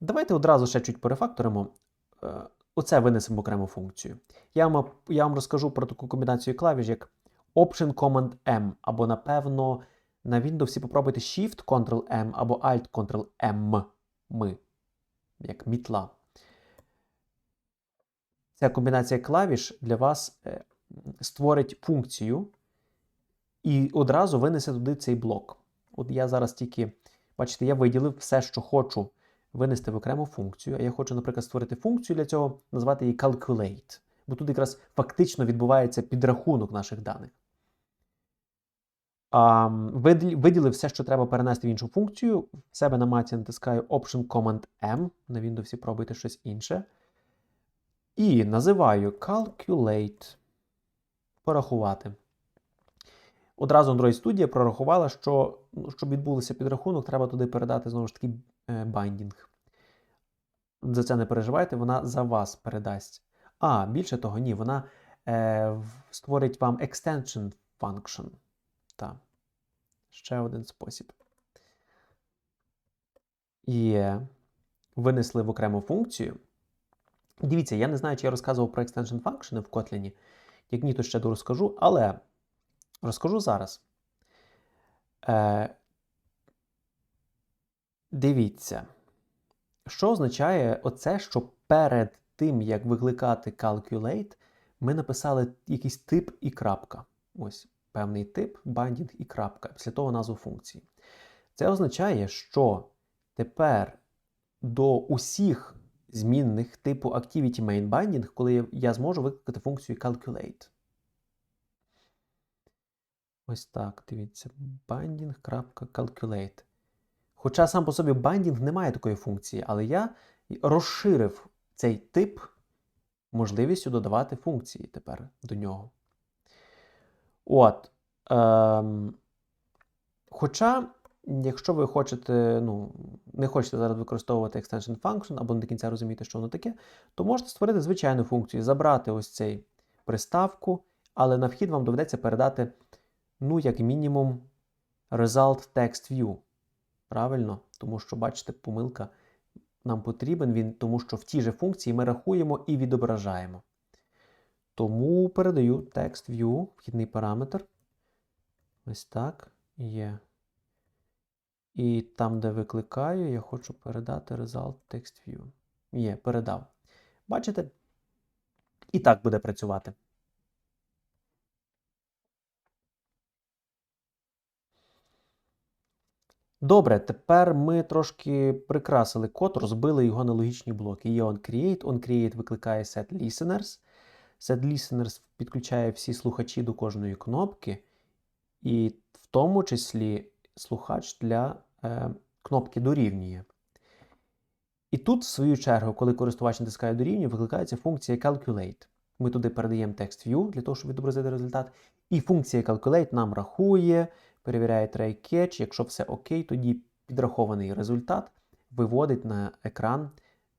Давайте одразу ще чуть порефакторимо. Е, Оце винесемо в окрему функцію. Я вам, я вам розкажу про таку комбінацію клавіш, як Option Command M, або, напевно, на Windows попробуйте Shift Ctrl M або Alt Ctrl M. Ми. Як мітла. Ця комбінація клавіш для вас е, створить функцію і одразу винесе туди цей блок. От я зараз тільки, бачите, я виділив все, що хочу винести в окрему функцію. А я хочу, наприклад, створити функцію для цього, назвати її Calculate. Бо тут якраз фактично відбувається підрахунок наших даних. А, виділив все, що треба перенести в іншу функцію. В себе на маті натискаю Option Command M. На Windows пробуйте щось інше. І називаю Calculate. Порахувати. Одразу Android Studio прорахувала, що ну, щоб відбувся підрахунок, треба туди передати знову ж таки е, байдінг. За це не переживайте, вона за вас передасть. А, більше того, ні, вона е, створить вам extension function. Так. Ще один спосіб. Є. Винесли в окрему функцію. Дивіться, я не знаю, чи я розказував про extension function в Kotlin. Як ні, то ще розкажу, але розкажу зараз. Е, дивіться, що означає оце, що перед тим, як викликати calculate, ми написали якийсь тип і крапка. Ось певний тип, binding і крапка. Після того назву функції. Це означає, що тепер до усіх змінних типу Activity Main Binding, коли я- зможу викликати функцію calculate. Ось так, дивіться. Binding.calculate. Хоча сам по собі binding не має такої функції, але я розширив цей тип можливістю додавати функції тепер до нього. От. Ем, хоча, якщо ви хочете, ну, не хочете зараз використовувати extension function або не до кінця розумієте, що воно таке, то можете створити звичайну функцію, забрати ось цей приставку, але на вхід вам доведеться передати, ну, як мінімум, result text view. Правильно? Тому що, бачите, помилка нам потрібен він, тому що в тій же функції ми рахуємо і відображаємо. Тому передаю text view, вхідний параметр. Ось так є. І там, де викликаю, я хочу передати result text view. Є, передав. Бачите? І так буде працювати. Добре, тепер ми трошки прикрасили код, розбили його на логічні блоки. Є onCreate, onCreate викликає setListeners. SetListeners підключає всі слухачі до кожної кнопки, і в тому числі слухач для е, кнопки дорівнює. І тут, в свою чергу, коли користувач натискає дорівнює, викликається функція Calculate. Ми туди передаємо text view для того, щоб відобразити результат. І функція Calculate нам рахує, перевіряє try catch. Якщо все окей, тоді підрахований результат виводить на екран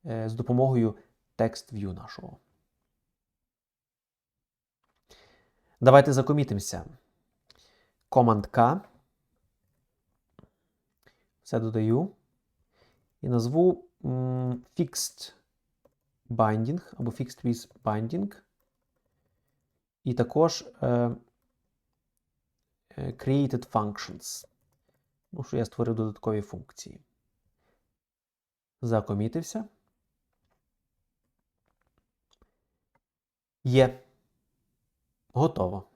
е, з допомогою text view нашого. Давайте закомітимося. Command K. Все додаю. І назву fixed binding або fixed with binding. І також е, created functions. Ну, що я створив додаткові функції. Закомітився. Є. Готово.